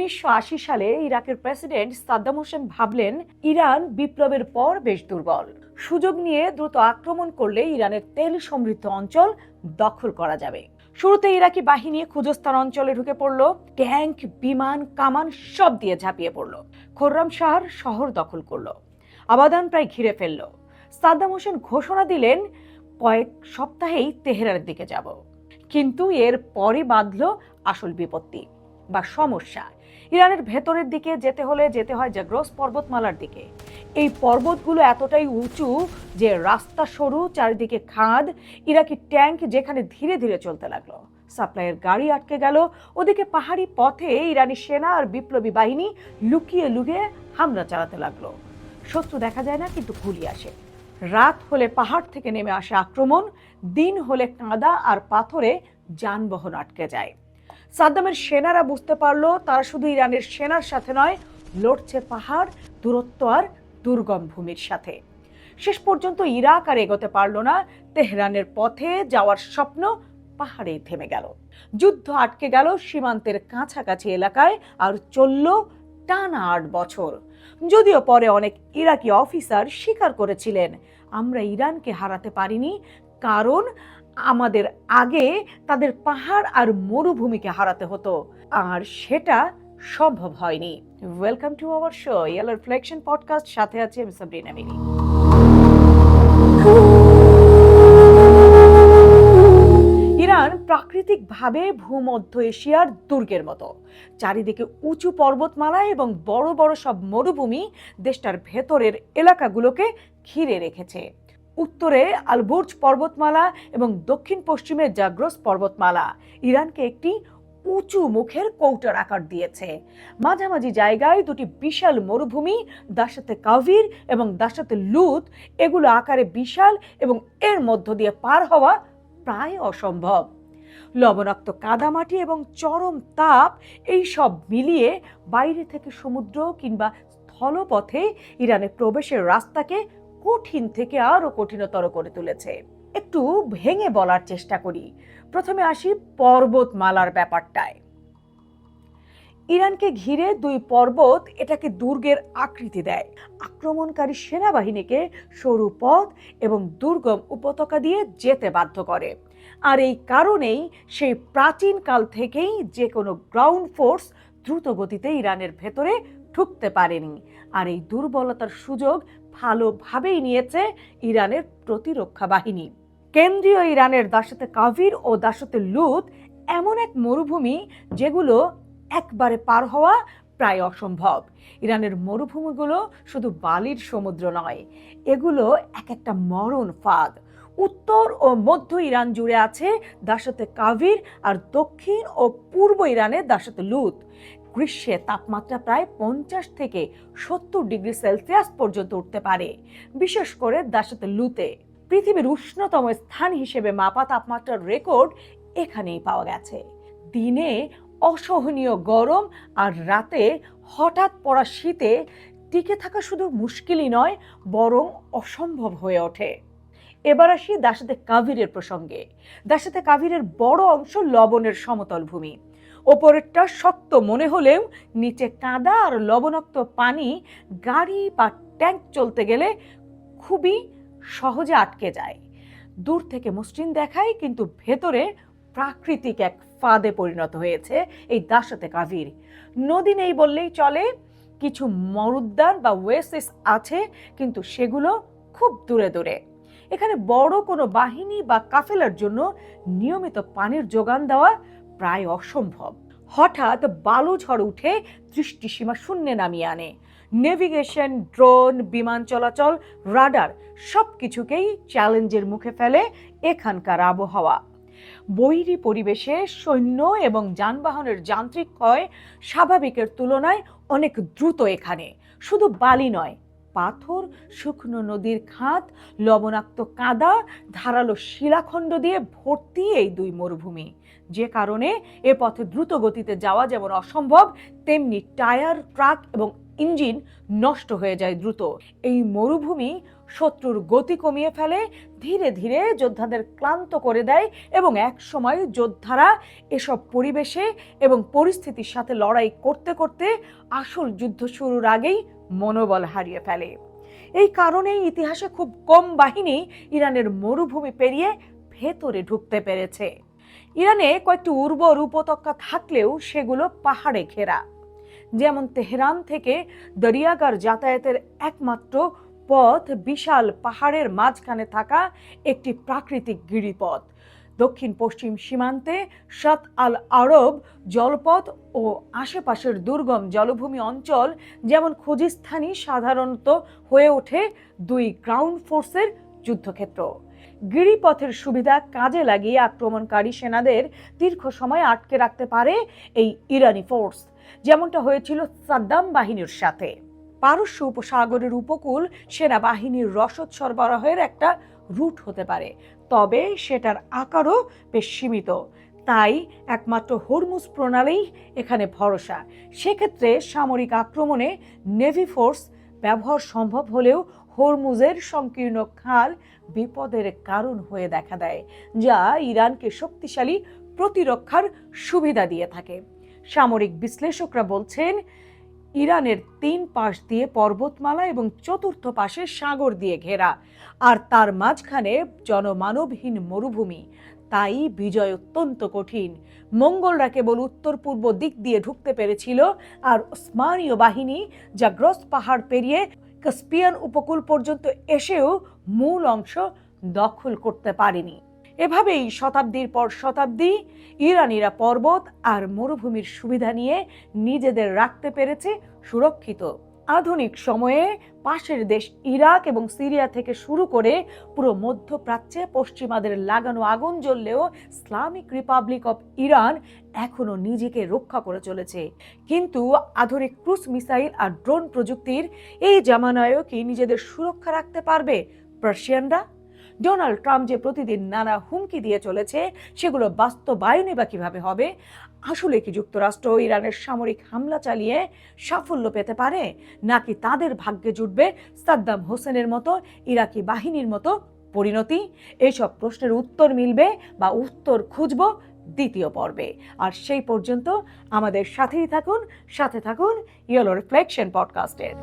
উনিশশো আশি সালে ইরাকের প্রেসিডেন্ট সাদ্দাম হোসেন ভাবলেন, ইরান বিপ্লবের পর বেশ দুর্বল। সুযোগ নিয়ে দ্রুত আক্রমণ করলে ইরানের তেল সমৃদ্ধ অঞ্চল দখল করা যাবে। শুরুতে ইরাকি বাহিনী খুজস্তান অঞ্চলে ঢুকে পড়ল, ট্যাঙ্ক, বিমান, কামান সব দিয়ে ঝাঁপিয়ে পড়ল। খোররাম শাহর শহর দখল করল। আবাদান প্রায় ঘিরে ফেলল। সাদ্দাম হোসেন ঘোষণা দিলেন, কয়েক সপ্তাহেই তেহরানের দিকে যাব। কিন্তু এর পরে বাঁধল আসল বিপত্তি বা সমস্যা। ইরানের ভেতরের দিকে যেতে হলে যেতে হয় জাগ্রস পর্বতমালার দিকে। এই পর্বতগুলো এতটাই উঁচু যে রাস্তা সরু, চারিদিকে খাদ, ইরাকি ট্যাঙ্ক যেখানে ধীরে ধীরে চলতে লাগল। সাপ্লাইয়ের গাড়ি আটকে গেল। ওদিকে পাহাড়ি পথে ইরানি সেনা আর বিপ্লবী বাহিনী লুকিয়ে লুকিয়ে হামলা চালাতে লাগল। শত্রু দেখা যায় না, কিন্তু গুলি আসে। রাত হলে পাহাড় থেকে নেমে আসে আক্রমণ, দিন হলে কাঁদা আর পাথরে যানবাহন আটকে যায়। সাদ্দামের সেনারা বুঝতে পারল তারা শুধু ইরানের সেনার সাথে নয়, লড়ছে পাহাড়, দূরত্ব আর দুর্গম ভূমির সাথে। শেষ পর্যন্ত ইরাক আর এগোতে পারল না, তেহরানের পথে যাওয়ার স্বপ্ন পাহাড়ে থেমে গেল। যুদ্ধ আটকে গেল সীমান্তের কাছাকাছি এলাকায় আর চলল টানা আট বছর। যদিও পরে অনেক ইরাকি অফিসার স্বীকার করেছিলেন, আমরা ইরানকে হারাতে পারিনি, কারণ আমাদের আগে তাদের পাহাড় আর মরুভূমিকে হারাতে হতো, আর সেটা সম্ভব হয়নি। ওয়েলকাম টু আওয়ার শো ইয়াল ফ্লেকশন পডকাস্ট সাথে আছে আমি সাবরিনা মিনি ইরান প্রাকৃতিকভাবে ভূমধ্য এশিয়ার দুর্গের মতো। চারিদিকে উঁচু পর্বতমালা এবং বড় বড় সব মরুভূমি দেশটার ভেতরের এলাকাগুলোকে ঘিরে রেখেছে। উত্তরে আলবুর্জ পর্বতমালা এবং দক্ষিণ পশ্চিমে জাগ্রস পর্বতমালা। ইরানকে একটি উঁচু মুখের কৌটার আকার দিয়েছে। মাঝামাঝি জায়গায় দুটি বিশাল মরুভূমি, দাসাতে কাভির এবং দাসাতে লুত, এগুলো আকারে বিশাল এবং এর মধ্য দিয়ে পার হওয়া প্রায় অসম্ভব। লবণাক্ত কাদামাটি এবং চরম তাপ, এই সব মিলিয়ে বাইরে থেকে সমুদ্র কিংবা স্থলপথে ইরানে প্রবেশের রাস্তাকে কঠিন থেকে আরও কঠিনতর করে তুলেছে। একটু ভেঙে বলার চেষ্টা করি। প্রথমে আসি পর্বতমালার ব্যাপারটায়। ইরানকে ঘিরে দুই পর্বত এটাকে দুর্গের আকৃতি দেয়। আক্রমণকারী সেনাবাহিনীকে সরু পথ এবং দুর্গম উপত্যকা দিয়ে যেতে বাধ্য করে। আর এই কারণেই সেই প্রাচীন কাল থেকেই যে কোনো গ্রাউন্ড ফোর্স দ্রুত গতিতে ইরানের ভেতরে ঢুকতে পারেনি। আর এই দুর্বলতার সুযোগ ভালোভাবেই নিয়েছে ইরানের প্রতিরক্ষা বাহিনী। কেন্দ্রীয় ইরানের দাসতে কাভির ও দাসতে লুত এমন এক মরুভূমি যেগুলো একবারে পার হওয়া প্রায় অসম্ভব। ইরানের মরুভূমিগুলো শুধু বালির সমুদ্র নয়, এগুলো এক একটা মরণ ফাঁদ। উত্তর ও মধ্য ইরান জুড়ে আছে দাসতে কাভির আর দক্ষিণ ও পূর্ব ইরানে দাসতে লুত। গ্রীষ্মে তাপমাত্রা প্রায় পঞ্চাশ থেকে সত্তর ডিগ্রি সেলসিয়াস পর্যন্ত উঠতে পারে। বিশেষ করে দাসতে লুতে। পৃথিবীর উষ্ণতম স্থান হিসেবে মাপা তাপমাত্রার রেকর্ড এখানেই পাওয়া গেছে। দিনে অসহনীয় গরম আর রাতে হঠাৎ পড়া শীতে টিকে থাকা শুধু মুশকিলই নয়, বরং অসম্ভব হয়ে ওঠে। এবার আসি দাসাতে কাভিরের প্রসঙ্গে। দাসাতে কাভিরের বড় অংশ লবণের সমতল ভূমি। ওপরেরটা শক্ত মনে হলেও নিচে কাদা আর লবণাক্ত পানি, গাড়ি বা ট্যাঙ্ক চলতে গেলে খুবই সহজে আটকে যায়। দূর থেকে মসৃণ দেখায়, কিন্তু ভেতরে প্রাকৃতিক এক ফাঁদে পরিণত হয়েছে এই দাসতে কাভির। নদী নেই বললেই চলে, কিছু মরুদ্যান বা ওয়েসিস আছে, কিন্তু সেগুলো খুব দূরে দূরে। এখানে বড় কোনো বাহিনী বা কাফেলার জন্য নিয়মিত পানির যোগান দেওয়া প্রায় অসম্ভব। হঠাৎ বালু ঝড় উঠে দৃষ্টিসীমা শূন্যে নামিয়ে আনে। নেভিগেশন ড্রোন বিমান চলাচল রাডার সব কিছুকেই চ্যালেঞ্জের মুখে ফেলে এখানকার আবহাওয়া। বৈরী পরিবেশে সৈন্য এবং যানবাহনের যান্ত্রিক ক্ষয় স্বাভাবিকের তুলনায় অনেক দ্রুত এখানে। শুধু বালি নয় পাথর, শুকনো নদীর খাত, লবণাক্ত কাদা, ধারালো শিলাখণ্ড দিয়ে ভর্তি এই দুই মরুভূমি। যে কারণে এ পথে দ্রুত গতিতে যাওয়া যেমন অসম্ভব, তেমনি টায়ার, ট্রাক এবং ইঞ্জিন নষ্ট হয়ে যায় দ্রুত। এই মরুভূমি শত্রুর গতি কমিয়ে ফেলে, ধীরে ধীরে যোদ্ধাদের ক্লান্ত করে দেয় এবং এক সময় যোদ্ধারা এসব পরিবেশে এবং পরিস্থিতির সাথে লড়াই করতে করতে আসল যুদ্ধ শুরুর আগেই মনোবল হারিয়ে ফেলে। এই কারণেই ইতিহাসে খুব কম বাহিনী ইরানের মরুভূমি পেরিয়ে ভেতরে ঢুকতে পেরেছে। ইরানে কয়েকটি উর্বর উপত্যকা থাকলেও সেগুলো পাহাড়ে ঘেরা। যেমন তেহরান থেকে দরিয়াগার যাতায়াতের একমাত্র পথ বিশাল পাহাড়ের মাঝখানে থাকা একটি প্রাকৃতিক গিরিপথ। দক্ষিণ পশ্চিম সীমান্তে সাত আল আরব জলপথ ও আশেপাশের দুর্গম জলভূমি অঞ্চল যেমন খুজিস্তানি সাধারণত হয়ে ওঠে দুই গ্রাউন্ড ফোর্সের যুদ্ধক্ষেত্র। গিরিপথের সুবিধা কাজে লাগিয়ে আক্রমণকারী সেনাদের দীর্ঘ সময় আটকে রাখতে পারে এই ইরানি ফোর্স, যেমনটা হয়েছিল সাদ্দাম বাহিনীর সাথে। পারস্য উপসাগরের উপকূল সেনাবাহিনীর রসদ সরবরাহের একটা রুট হতে পারে, তবে সেটার আকারও বেশ সীমিত। তাই একমাত্র হরমুজ প্রণালী এখানে ভরসা। সেক্ষেত্রে সামরিক আক্রমণে নেভি ফোর্স ব্যবহার সম্ভব হলেও হরমুজের সংকীর্ণ খাল বিপদের কারণ হয়ে দেখা দেয়, যা ইরানকে শক্তিশালী প্রতিরক্ষার সুবিধা দিয়ে থাকে। সামরিক বিশ্লেষকরা বলছেন ইরানের তিন পাশ দিয়ে পর্বতমালা এবং চতুর্থ পাশে সাগর দিয়ে ঘেরা। আর তার মাঝখানে জনমানবহীন মরুভূমি। তাই বিজয় অত্যন্ত কঠিন। মঙ্গলরা কেবল উত্তর পূর্ব দিক দিয়ে ঢুকতে পেরেছিল, আর ওসমানীয় বাহিনী যা গ্রস পাহাড় পেরিয়ে কাস্পিয়ান উপকূল পর্যন্ত এসেও মূল অংশ দখল করতে পারেনি। এভাবেই শতাব্দীর পর শতাব্দী ইরানিরা পর্বত আর মরুভূমির সুবিধা নিয়ে নিজেদের রাখতে পেরেছে সুরক্ষিত। আধুনিক সময়ে পাশের দেশ ইরাক এবং সিরিয়া থেকে শুরু করে পুরো মধ্যপ্রাচ্যে পশ্চিমাদের লাগানো আগুন জ্বললেও ইসলামিক রিপাবলিক অফ ইরান এখনও নিজেকে রক্ষা করে চলেছে। কিন্তু আধুনিক ক্রুজ মিসাইল আর ড্রোন প্রযুক্তির এই জামানায়ও কি নিজেদের সুরক্ষা রাখতে পারবে? পার্সিয়ানরা ডোনাল্ড ট্রাম্প যে প্রতিদিন নানা হুমকি দিয়ে চলেছে, সেগুলো বাস্তবায়নে বা কীভাবে হবে? আসলে কি যুক্তরাষ্ট্র ইরানের সামরিক হামলা চালিয়ে সাফল্য পেতে পারে? নাকি তাদের ভাগ্যে জুটবে সাদ্দাম হোসেনের মতো ইরাকি বাহিনীর মতো পরিণতি? এইসব প্রশ্নের উত্তর মিলবে বা উত্তর খুঁজব দ্বিতীয় পর্বে। আর সেই পর্যন্ত আমাদের সাথেই থাকুন, সাথে থাকুন ইয়েলো রিফ্লেকশন পডকাস্টের।